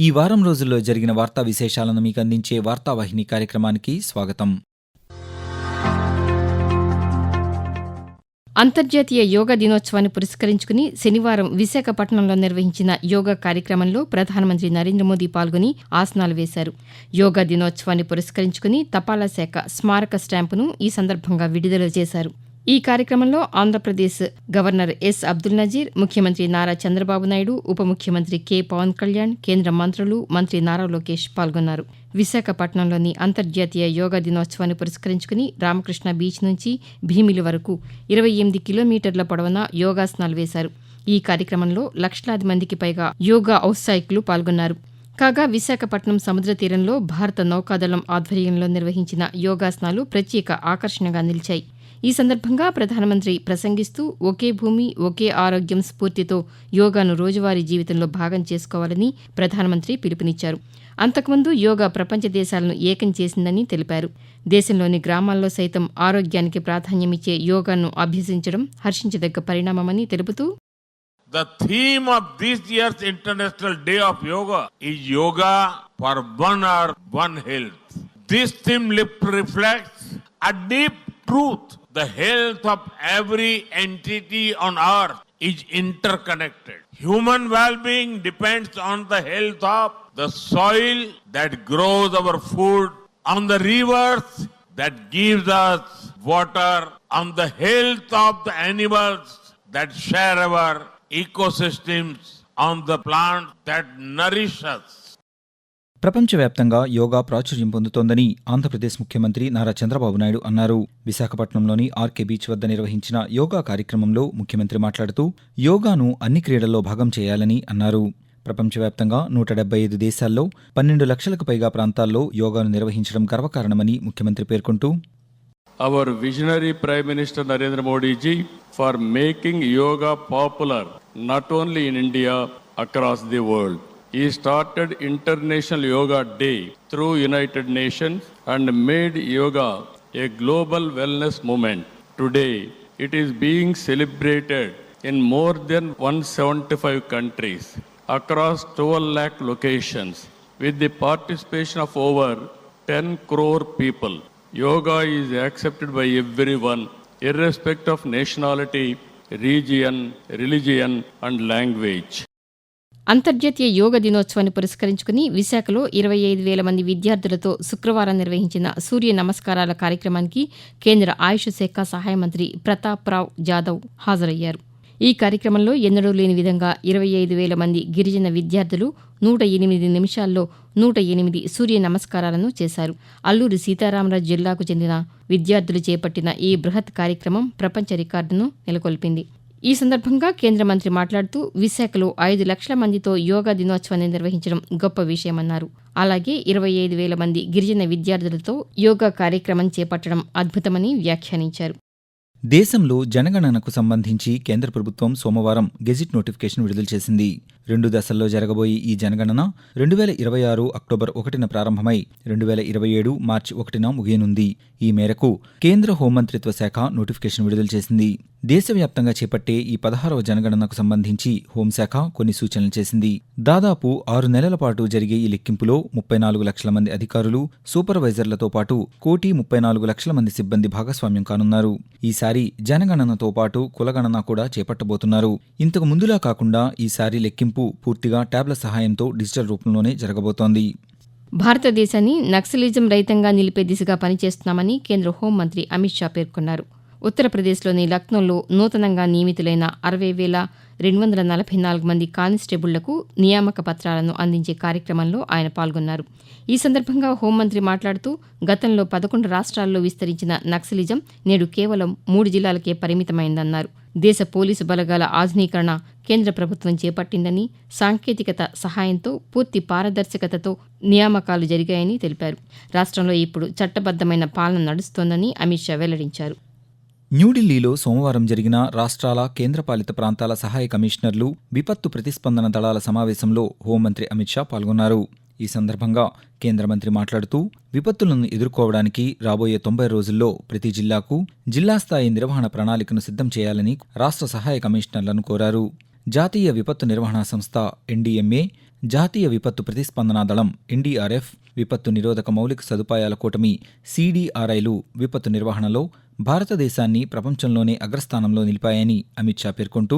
ఈ వారం రోజుల్లో జరిగిన వార్తా విశేషాలను మీకు అందించే వార్తావాహిని కార్యక్రమానికి స్వాగతం. అంతర్జాతీయ యోగా దినోత్సవాన్ని పురస్కరించుకుని శనివారం విశాఖపట్నంలో నిర్వహించిన యోగా కార్యక్రమంలో ప్రధానమంత్రి నరేంద్ర మోదీ పాల్గొని ఆసనాలు వేశారు. యోగా దినోత్సవాన్ని పురస్కరించుకుని తపాలా శాఖ స్మారక స్టాంపును ఈ సందర్భంగా విడుదల చేశారు. ఈ కార్యక్రమంలో ఆంధ్రప్రదేశ్ గవర్నర్ ఎస్ అబ్దుల్ నజీర్ ముఖ్యమంత్రి నారా చంద్రబాబు నాయుడు ఉప ముఖ్యమంత్రి కె పవన్ కళ్యాణ్ కేంద్ర మంత్రులు మంత్రి నారా లోకేష్ పాల్గొన్నారు. విశాఖపట్నంలోని అంతర్జాతీయ యోగా దినోత్సవాన్ని పురస్కరించుకుని రామకృష్ణ బీచ్ నుంచి భీమిలి వరకు ఇరవై ఎనిమిది కిలోమీటర్ల పొడవున యోగాసనాలు వేశారు. ఈ కార్యక్రమంలో లక్షలాది మందికి పైగా యోగా ఔత్సాహికులు పాల్గొన్నారు. కాగా విశాఖపట్నం సముద్ర తీరంలో భారత నౌకాదళం ఆధ్వర్యంలో నిర్వహించిన యోగాసనాలు ప్రత్యేక ఆకర్షణగా నిలిచాయి. ఈ సందర్భంగా ప్రధానమంత్రి ప్రసంగిస్తూ ఒకే భూమి ఒకే ఆరోగ్యం స్ఫూర్తితో యోగాను రోజువారీ జీవితంలో భాగం చేసుకోవాలని ప్రధానమంత్రి పిలుపునిచ్చారు అంతకుముందు యోగా ప్రపంచ దేశాలను ఏకం చేసిందని తెలిపారు దేశంలోని గ్రామాల్లో సైతం ఆరోగ్యానికి ప్రాధాన్యమిచ్చే యోగాను అభ్యసించడం హర్షించదగ్గ పరిణామమని తెలుపుతూ The theme of this year's International Day of Yoga is Yoga for One Earth, One Health. This theme lip- reflects a deep truth. The health of every entity on earth is interconnected. Human well-being depends on the health of the soil that grows our food, on the rivers that gives us water, on the health of the animals that share our ecosystems, on the plants that nourish us. ప్రపంచవ్యాప్తంగా యోగా ప్రాచుర్యం పొందుతోందని ఆంధ్రప్రదేశ్ ముఖ్యమంత్రి నారా చంద్రబాబు నాయుడు అన్నారు విశాఖపట్నంలోని RK beach వద్ద నిర్వహించిన యోగా కార్యక్రమంలో ముఖ్యమంత్రి మాట్లాడుతూ యోగాను అన్ని క్రీడల్లో భాగం చేయాలని అన్నారు ప్రపంచవ్యాప్తంగా నూట డెబ్బై ఐదు దేశాల్లో పన్నెండు లక్షలకు పైగా ప్రాంతాల్లో యోగాను నిర్వహించడం గర్వకారణమని ముఖ్యమంత్రి పేర్కొంటూ our visionary prime minister Narendra Modiji for making yoga popular not only in India across the world. He started International Yoga Day through United Nations and made yoga a global wellness movement. Today, it is being celebrated in more than 175 countries across 12 lakh locations with the participation of over 10 crore people. Yoga is accepted by everyone, irrespective of nationality, region, religion, and language. అంతర్జాతీయ యోగ దినోత్సవాన్ని పురస్కరించుకుని విశాఖలో ఇరవై ఐదు వేల మంది విద్యార్థులతో శుక్రవారం నిర్వహించిన సూర్య నమస్కారాల కార్యక్రమానికి కేంద్ర ఆయుష్ శాఖ సహాయ మంత్రి ప్రతాప్ రావ్ జాదవ్ హాజరయ్యారు. ఈ కార్యక్రమంలో ఎన్నడూ లేని విధంగా ఇరవై ఐదు వేల మంది గిరిజన విద్యార్థులు నూట ఎనిమిది నిమిషాల్లో నూట ఎనిమిది సూర్య నమస్కారాలను చేశారు. అల్లూరి సీతారామరాజు జిల్లాకు చెందిన విద్యార్థులు చేపట్టిన ఈ బృహత్ కార్యక్రమం ప్రపంచ రికార్డును నెలకొల్పింది. ఈ సందర్భంగా కేంద్ర మంత్రి మాట్లాడుతూ విశాఖలో ఐదు లక్షల మందితో యోగా దినోత్సవాన్ని నిర్వహించడం గొప్ప విషయమన్నారు. అలాగే ఇరవై ఐదు వేల మంది గిరిజన విద్యార్థులతో యోగా కార్యక్రమం చేపట్టడం అద్భుతమని వ్యాఖ్యానించారు. దేశంలో జనగణనకు సంబంధించి కేంద్ర ప్రభుత్వం సోమవారం గెజిట్ నోటిఫికేషన్ విడుదల చేసింది. రెండు దశల్లో జరగబోయే ఈ జనగణన రెండు వేల ఇరవై ఆరు అక్టోబర్ ఒకటిన ప్రారంభమై రెండు వేల ఇరవై ఏడు మార్చి ఒకటిన ముగియనుంది. ఈ మేరకు కేంద్ర హోంమంత్రిత్వ శాఖ నోటిఫికేషన్ విడుదల చేసింది. దేశవ్యాప్తంగా చేపట్టే ఈ పదహారవ జనగణనకు సంబంధించి హోంశాఖ కొన్ని సూచనలు చేసింది. దాదాపు ఆరు నెలల పాటు జరిగే ఈ లెక్కింపులో ముప్పై నాలుగు లక్షల మంది అధికారులు సూపర్వైజర్లతో పాటు కోటి ముప్పై నాలుగు లక్షల మంది సిబ్బంది భాగస్వామ్యం కానున్నారు. ఈసారి జనగణనతో పాటు కులగణన కూడా చేపట్టబోతున్నారు. ఇంతకు ముందులా కాకుండా ఈసారి లెక్కింపు పూర్తిగా ట్యాబ్ల సహాయంతో డిజిటల్ రూపంలోనే జరగబోతోంది. భారతదేశాన్ని నక్సలిజం రహితంగా నిలిపే దిశగా పనిచేస్తున్నామని కేంద్ర హోంమంత్రి అమిత్ షా పేర్కొన్నారు. ఉత్తరప్రదేశ్లోని లక్నోలో నూతనంగా నియమితులైన అరవై వేల రెండు వందల నలభై నాలుగు మంది కానిస్టేబుళ్ళకు నియామక పత్రాలను అందించే కార్యక్రమంలో ఆయన పాల్గొన్నారు. ఈ సందర్భంగా హోంమంత్రి మాట్లాడుతూ గతంలో పదకొండు రాష్ట్రాల్లో విస్తరించిన నక్సలిజం నేడు కేవలం మూడు జిల్లాలకే పరిమితమైందన్నారు. దేశ పోలీసు బలగాల ఆధునీకరణ కేంద్ర ప్రభుత్వం చేపట్టిందని సాంకేతికత సహాయంతో పూర్తి పారదర్శకతతో నియామకాలు జరిగాయని తెలిపారు. రాష్ట్రంలో ఇప్పుడు చట్టబద్దమైన పాలన నడుస్తోందని అమిత్ షా వెల్లడించారు. న్యూఢిల్లీలో సోమవారం జరిగిన రాష్ట్రాల కేంద్రపాలిత ప్రాంతాల సహాయ కమిషనర్లు విపత్తు ప్రతిస్పందన దళాల సమావేశంలో హోంమంత్రి అమిత్ షా పాల్గొన్నారు. ఈ సందర్భంగా కేంద్ర మంత్రి మాట్లాడుతూ విపత్తులను ఎదుర్కోవడానికి రాబోయే తొంభై రోజుల్లో ప్రతి జిల్లాకు జిల్లా స్థాయి నిర్వహణ ప్రణాళికను సిద్ధం చేయాలని రాష్ట్ర సహాయ కమిషనర్లను కోరారు. జాతీయ విపత్తు నిర్వహణ సంస్థ ఎన్డీఎంఏ జాతీయ విపత్తు ప్రతిస్పందన దళం ఎన్డీఆర్ఎఫ్ విపత్తు నిరోధక మౌలిక సదుపాయాల కూటమి సీడీఆర్ఐలు విపత్తు నిర్వహణలో భారతదేశాన్ని ప్రపంచంలోనే అగ్రస్థానంలో నిలిపాయని అమిత్ షా పేర్కొంటూ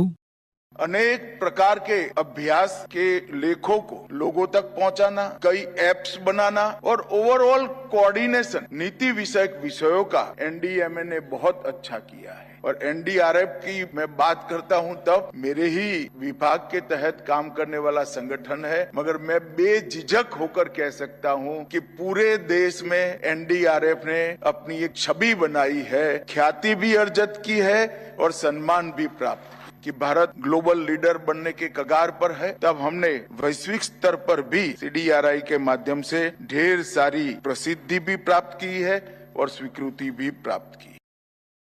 अनेक प्रकार के अभ्यास के लेखों को लोगों तक पहुंचाना कई एप्स बनाना और ओवरऑल कोऑर्डिनेशन नीति विषयक विषयों का एनडीएमए ने बहुत अच्छा किया है और एनडीआरएफ की मैं बात करता हूँ तब मेरे ही विभाग के तहत काम करने वाला संगठन है, मगर मैं बेझिझक होकर कह सकता हूँ कि पूरे देश में एनडीआरएफ ने अपनी एक छवि बनाई है, ख्याति भी अर्जित की है और सम्मान भी प्राप्त कि भारत ग्लोबल लीडर बनने के कगार पर है, तब हमने वैश्विक स्तर पर भी सीडीआरआई के माध्यम से ढेर सारी प्रसिद्धि भी प्राप्त की है और स्वीकृति भी प्राप्त की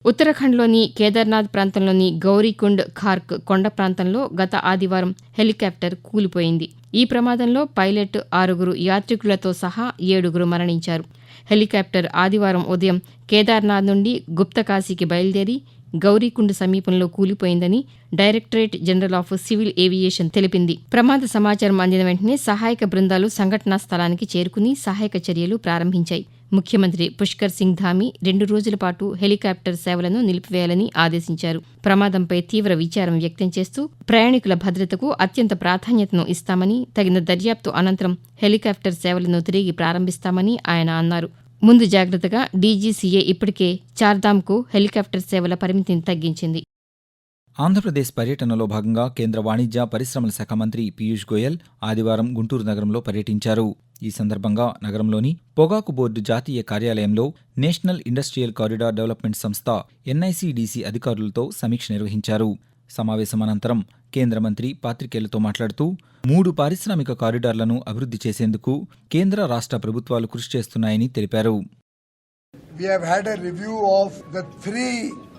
ఉత్తరాఖండ్లోని కేదార్నాథ్ ప్రాంతంలోని గౌరీకుండ్ ఖార్క్ కొండ ప్రాంతంలో గత ఆదివారం హెలికాప్టర్ కూలిపోయింది. ఈ ప్రమాదంలో పైలట్ ఆరుగురు యాత్రికులతో సహా ఏడుగురు మరణించారు. హెలికాప్టర్ ఆదివారం ఉదయం కేదార్నాథ్ నుండి గుప్తకాశీకి బయలుదేరి గౌరీకుండ్ సమీపంలో కూలిపోయిందని directorate general of civil aviation తెలిపింది. ప్రమాద సమాచారం అందిన వెంటనే సహాయక బృందాలు సంఘటనా స్థలానికి చేరుకుని సహాయక చర్యలు ప్రారంభించాయి. ముఖ్యమంత్రి పుష్కర్ సింగ్ ధామి రెండు రోజుల పాటు హెలికాప్టర్ సేవలను నిలిపివేయాలని ఆదేశించారు. ప్రమాదంపై తీవ్ర విచారం వ్యక్తం చేస్తూ ప్రయాణికుల భద్రతకు అత్యంత ప్రాధాన్యతను ఇస్తామని తగిన దర్యాప్తు అనంతరం హెలికాప్టర్ సేవలను తిరిగి ప్రారంభిస్తామని ఆయన అన్నారు. ముందు జాగ్రత్తగా డీజీసీఏ ఇప్పటికే చార్ధామ్కు హెలికాప్టర్ సేవల పరిమితిని తగ్గించింది. ఆంధ్రప్రదేశ్ పర్యటనలో భాగంగా కేంద్ర వాణిజ్య పరిశ్రమల శాఖ మంత్రి పీయూష్ గోయల్ ఆదివారం గుంటూరు నగరంలో పర్యటించారు. ఈ సందర్భంగా నగరంలోని పొగాకు బోర్డు జాతీయ కార్యాలయంలో నేషనల్ ఇండస్ట్రియల్ కారిడార్ డెవలప్మెంట్ సంస్థ ఎన్ఐసిడిసి అధికారులతో సమీక్ష నిర్వహించారు సమావేశం అనంతరం కేంద్ర మంత్రి పాత్రికేయులతో మాట్లాడుతూ మూడు పారిశ్రామిక కారిడార్లను అభివృద్ధి చేసేందుకు కేంద్ర రాష్ట్ర ప్రభుత్వాలు కృషి చేస్తున్నాయని తెలిపారు We have had a review of the three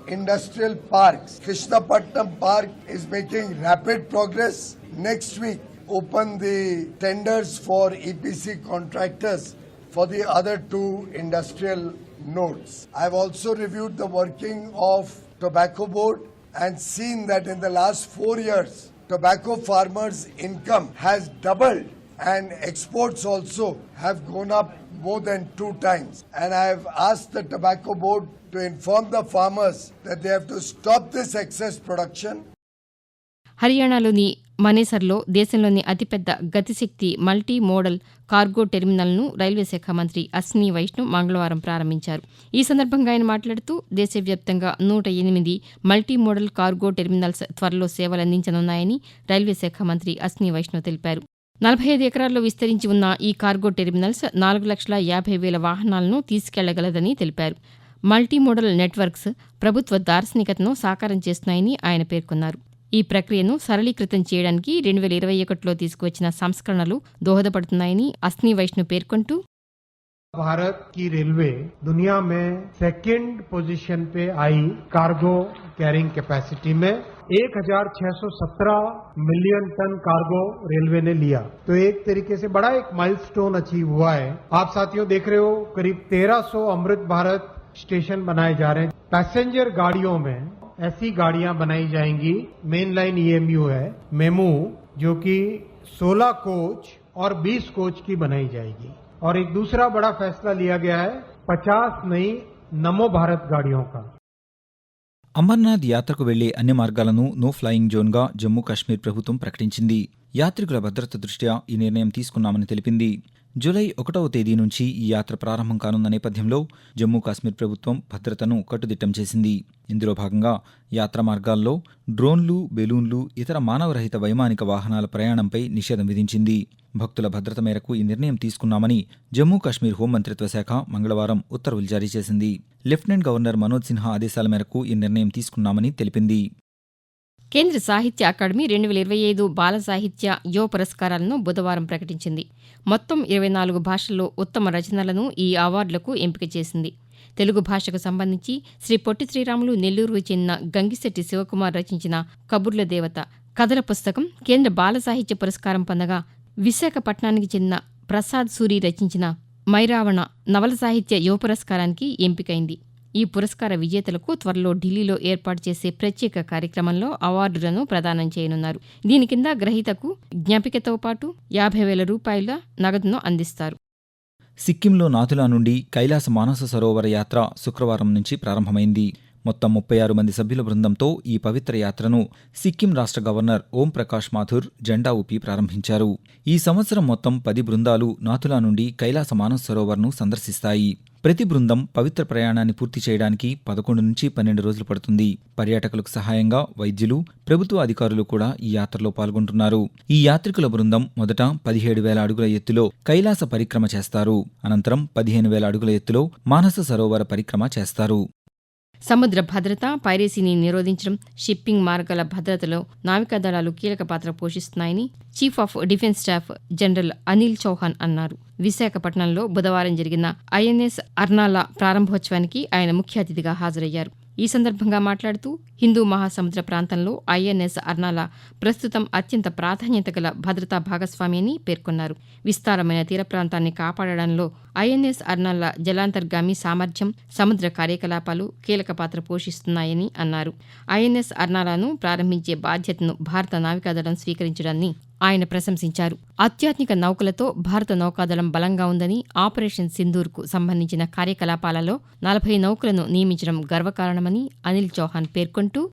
industrial parks. Krishnapatnam Park is making rapid progress. Next week, open the tenders for EPC contractors for the other two industrial nodes. I've also reviewed the working of tobacco board and seen that in the last four years, tobacco farmers' income has doubled and exports also have gone up more than two times. And I have asked the tobacco board to inform the farmers that they have to stop this excess production హర్యానాలోని మనేసర్లో దేశంలోని అతిపెద్ద Gatishakti multi modal cargo టెర్మినల్ను railway శాఖ మంత్రి అశ్విని వైష్ణవ్ మంగళవారం ప్రారంభించారు. ఈ సందర్భంగా ఆయన మాట్లాడుతూ దేశవ్యాప్తంగా నూట ఎనిమిది మల్టీ మోడల్ కార్గో టెర్మినల్స్ త్వరలో సేవలందించనున్నాయని రైల్వే శాఖ మంత్రి అశ్విని వైష్ణవ్ తెలిపారు. నలభై ఐదు ఎకరాల్లో విస్తరించి ఉన్న ఈ కార్గో టెర్మినల్స్ నాలుగు లక్షల యాభై వేల వాహనాలను తీసుకెళ్ళగలదని తెలిపారు. మల్టీ మోడల్ నెట్వర్క్స్ ప్రభుత్వ దార్శనికతను సాకారం చేస్తున్నాయని ఆయన పేర్కొన్నారు. ఈ ప్రక్రియను సరళీకృతం చేయడానికి రెండు వేల ఇరవై ఒకటిలో తీసుకువచ్చిన సంస్కరణలు దోహదపడుతున్నాయని అస్ని వైష్ణవ్ పేర్కొంటూ भारत की रेलवे दुनिया में सेकंड पोजीशन पे आई कार्गो कैरिंग कैपेसिटी में 1617 मिलियन टन कार्गो रेलवे ने लिया तो एक तरीके से बड़ा एक माइलस्टोन अचीव हुआ है आप साथियों देख रहे हो करीब 1300 अमृत भारत स्टेशन बनाए जा रहे हैं पैसेंजर गाड़ियों में ऐसी गाड़ियां बनाई जाएंगी मेन लाइन ईएमयू है मेमू जो कि 16 कोच और 20 कोच की बनाई जाएगी और एक दूसरा बड़ा फैसला लिया गया है 50 नई नमो भारत गाड़ियों का అమర్నాథ్ యాత్రకు వెళ్లే అన్ని మార్గాలను నో ఫ్లయింగ్ జోన్గా జమ్మూ కాశ్మీర్ ప్రభుత్వం ప్రకటించింది యాత్రికుల భద్రత దృష్ట్యా ఈ నిర్ణయం తీసుకున్నామని తెలిపింది జూలై ఒకటవ తేదీ నుంచి ఈ యాత్ర ప్రారంభం కానున్న నేపథ్యంలో జమ్మూ కాశ్మీర్ ప్రభుత్వం భద్రతను కట్టుదిట్టం చేసింది. ఇందులో భాగంగా యాత్ర మార్గాల్లో డ్రోన్లు బెలూన్లు ఇతర మానవరహిత వైమానిక వాహనాల ప్రయాణంపై నిషేధం విధించింది. భక్తుల భద్రత మేరకు ఈ నిర్ణయం తీసుకున్నామని జమ్మూ కాశ్మీర్ హోంమంత్రిత్వ శాఖ మంగళవారం ఉత్తర్వులు జారీ చేసింది. లెఫ్టినెంట్ గవర్నర్ మనోజ్ సిన్హా ఆదేశాల మేరకు ఈ నిర్ణయం తీసుకున్నామని తెలిపింది. కేంద్ర సాహిత్య అకాడమీ రెండు వేల ఇరవై ఐదు బాల సాహిత్య యువ పురస్కారాలను బుధవారం ప్రకటించింది. మొత్తం ఇరవై నాలుగు భాషల్లో ఉత్తమ రచనలను ఈ అవార్డులకు ఎంపిక చేసింది. తెలుగు భాషకు సంబంధించి శ్రీ పొట్టి శ్రీరాములు నెల్లూరుకు చెందిన గంగిశెట్టి శివకుమార్ రచించిన కబుర్ల దేవత కథల పుస్తకం కేంద్ర బాల సాహిత్య పురస్కారం పొందగా విశాఖపట్నానికి చెందిన ప్రసాద్ సూరి రచించిన మైరావణ నవల సాహిత్య యువ పురస్కారానికి ఎంపికైంది. ఈ పురస్కార విజేతలకు త్వరలో ఢిల్లీలో ఏర్పాటు చేసే ప్రత్యేక కార్యక్రమంలో అవార్డులను ప్రదానం చేయనున్నారు. దీని కింద గ్రహీతకు జ్ఞాపికతో పాటు యాభై వేల రూపాయల నగదును అందిస్తారు. సిక్కింలో నాథులా నుండి కైలాస మానస సరోవర యాత్ర శుక్రవారం నుంచి ప్రారంభమైంది. మొత్తం ముప్పై ఆరు మంది సభ్యుల బృందంతో ఈ పవిత్ర యాత్రను సిక్కిం రాష్ట్ర గవర్నర్ ఓం ప్రకాష్ మాథుర్ జెండా ఊపి ప్రారంభించారు. ఈ సంవత్సరం మొత్తం పది బృందాలు నాథులా నుండి కైలాస మానస సరోవర్ను సందర్శిస్తాయి. ప్రతి బృందం పవిత్ర ప్రయాణాన్ని పూర్తి చేయడానికి పదకొండు నుంచి పన్నెండు రోజులు పడుతుంది. పర్యాటకులకు సహాయంగా వైద్యులు ప్రభుత్వ అధికారులు కూడా ఈ యాత్రలో పాల్గొంటున్నారు. ఈ యాత్రికుల బృందం మొదట పదిహేడు వేల అడుగుల ఎత్తులో కైలాస పరిక్రమ చేస్తారు. అనంతరం పదిహేను వేల అడుగుల ఎత్తులో మానస సరోవర పరిక్రమ చేస్తారు. సముద్ర భద్రత పైరసీని నిరోధించడం షిప్పింగ్ మార్గాల భద్రతలో నావికా దళాలు కీలక పాత్ర పోషిస్తున్నాయని chief of defence staff general Anil Chauhan అన్నారు. విశాఖపట్నంలో బుధవారం జరిగిన ఐఎన్ఎస్ అర్నాలా ప్రారంభోత్సవానికి ఆయన ముఖ్య అతిథిగా హాజరయ్యారు. ఈ సందర్భంగా మాట్లాడుతూ హిందూ మహాసముద్ర ప్రాంతంలో ఐఎన్ఎస్ అర్నాల ప్రస్తుతం అత్యంత ప్రాధాన్యత గల భద్రతా భాగస్వామి అని పేర్కొన్నారు. విస్తారమైన తీర ప్రాంతాన్ని కాపాడడంలో ఐఎన్ఎస్ అర్నాల జలాంతర్గామి సామర్థ్యం సముద్ర కార్యకలాపాలు కీలక పాత్ర పోషిస్తున్నాయని అన్నారు. ఐఎన్ఎస్ అర్నాలను ప్రారంభించే బాధ్యతను భారత నావికాదళం స్వీకరించడాన్ని ఆయన ప్రశంసించారు. అత్యాధునిక నౌకలతో భారత నౌకాదళం బలంగా ఉందని ఆపరేషన్ సింధూర్కు సంబంధించిన కార్యకలాపాలలో నలభై నౌకలను నియమించడం గర్వకారణమని అనిల్ చౌహాన్ పేర్కొంటూ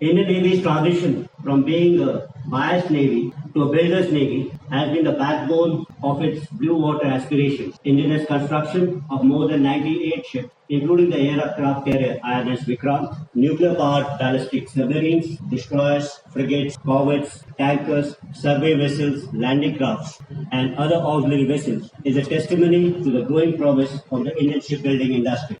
Indian Navy's transition from being a biased Navy to a builder's Navy has been the backbone of its blue water aspirations. India's construction of more than 98 ships, including the aircraft carrier INS Vikrant, nuclear-powered ballistic submarines, destroyers, frigates, corvettes, tankers, survey vessels, landing crafts, and other auxiliary vessels is a testimony to the growing promise of the Indian shipbuilding industry.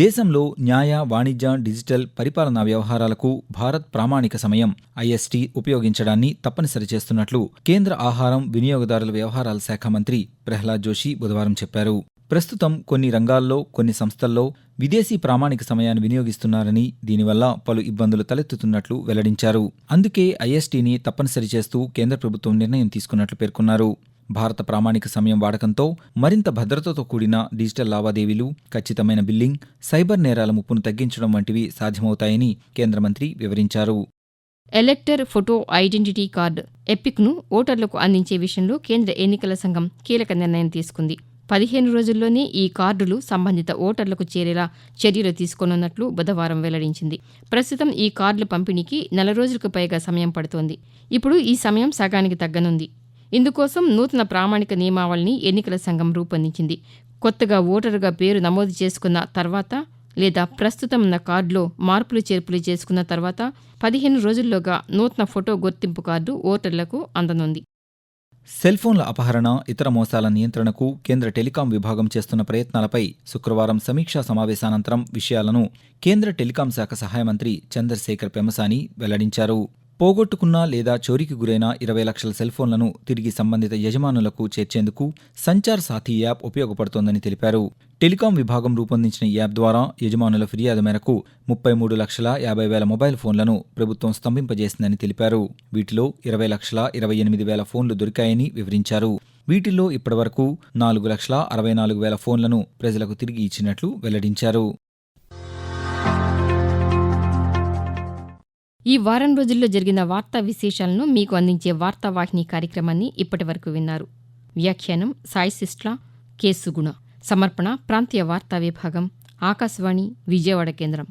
దేశంలో న్యాయ వాణిజ్య digital పరిపాలనా వ్యవహారాలకు భారత్ ప్రామాణిక సమయం IST ఉపయోగించడాన్ని తప్పనిసరి చేస్తున్నట్లు కేంద్ర ఆహారం వినియోగదారుల వ్యవహారాల శాఖ మంత్రి ప్రహ్లాద్ జోషి బుధవారం చెప్పారు. ప్రస్తుతం కొన్ని రంగాల్లో కొన్ని సంస్థల్లో విదేశీ ప్రామాణిక సమయాన్ని వినియోగిస్తున్నారని దీనివల్ల పలు ఇబ్బందులు తలెత్తుతున్నట్లు వెల్లడించారు. అందుకే ఐఎస్టీని తప్పనిసరి చేస్తూ కేంద్ర ప్రభుత్వం నిర్ణయం తీసుకున్నట్లు పేర్కొన్నారు. భారత ప్రామాణిక సమయం వాడకంతో మరింత భద్రతతో కూడిన డిజిటల్ లావాదేవీలు ఖచ్చితమైన బిల్లింగ్ సైబర్ నేరాల ముప్పును తగ్గించడం వంటివి సాధ్యమవుతాయని కేంద్ర మంత్రి వివరించారు. ఎలెక్టర్ ఫోటో ఐడెంటిటీ కార్డు ఎపిక్ను ఓటర్లకు అందించే విషయంలో కేంద్ర ఎన్నికల సంఘం కీలక నిర్ణయం తీసుకుంది. పదిహేను రోజుల్లోనే ఈ కార్డులు సంబంధిత ఓటర్లకు చేరేలా చర్యలు తీసుకోనున్నట్లు బుధవారం వెల్లడించింది. ప్రస్తుతం ఈ కార్డుల పంపిణీకి నెల రోజులకు పైగా సమయం పడుతోంది. ఇప్పుడు ఈ సమయం సగానికి తగ్గనుంది. ఇందుకోసం నూతన ప్రామాణిక నియమావళిని ఎన్నికల సంఘం రూపొందించింది. కొత్తగా ఓటరుగా పేరు నమోదు చేసుకున్న తర్వాత లేదా ప్రస్తుతం ఉన్న కార్డులో మార్పులు చేర్పులు చేసుకున్న తర్వాత పదిహేను రోజుల్లోగా నూతన ఫోటో గుర్తింపు కార్డు ఓటర్లకు అందనుంది. సెల్ ఫోన్ల అపహరణ ఇతర మోసాల నియంత్రణకు కేంద్ర టెలికాం విభాగం చేస్తున్న ప్రయత్నాలపై శుక్రవారం సమీక్షా సమావేశానంతరం విషయాలను కేంద్ర టెలికాం శాఖ సహాయ మంత్రి చంద్రశేఖర్ పెమసాని వెల్లడించారు. పోగొట్టుకున్న లేదా చోరీకి గురైన ఇరవై లక్షల సెల్ ఫోన్లను తిరిగి సంబంధిత యజమానులకు చేర్చేందుకు సంచార్ సాథీ యాప్ ఉపయోగపడుతోందని తెలిపారు. టెలికాం విభాగం రూపొందించిన ఈ యాప్ ద్వారా యజమానుల ఫిర్యాదు మేరకు ముప్పై మూడు లక్షల యాభై వేల మొబైల్ ఫోన్లను ప్రభుత్వం స్తంభింపజేసిందని తెలిపారు. వీటిలో ఇరవై లక్షల ఇరవై ఎనిమిది వేల ఫోన్లు దొరికాయని వివరించారు. వీటిల్లో ఇప్పటివరకు నాలుగు లక్షల అరవై నాలుగు వేల ఫోన్లను ప్రజలకు తిరిగి ఇచ్చినట్లు వెల్లడించారు. ఈ వారం రోజుల్లో జరిగిన వార్తా విశేషాలను మీకు అందించే వార్తావాహిని కార్యక్రమాన్ని ఇప్పటి వరకు విన్నారు. వ్యాఖ్యానం సాయి సిస్ట్లా కె సుగుణ. సమర్పణ ప్రాంతీయ వార్తా విభాగం ఆకాశవాణి విజయవాడ కేంద్రం.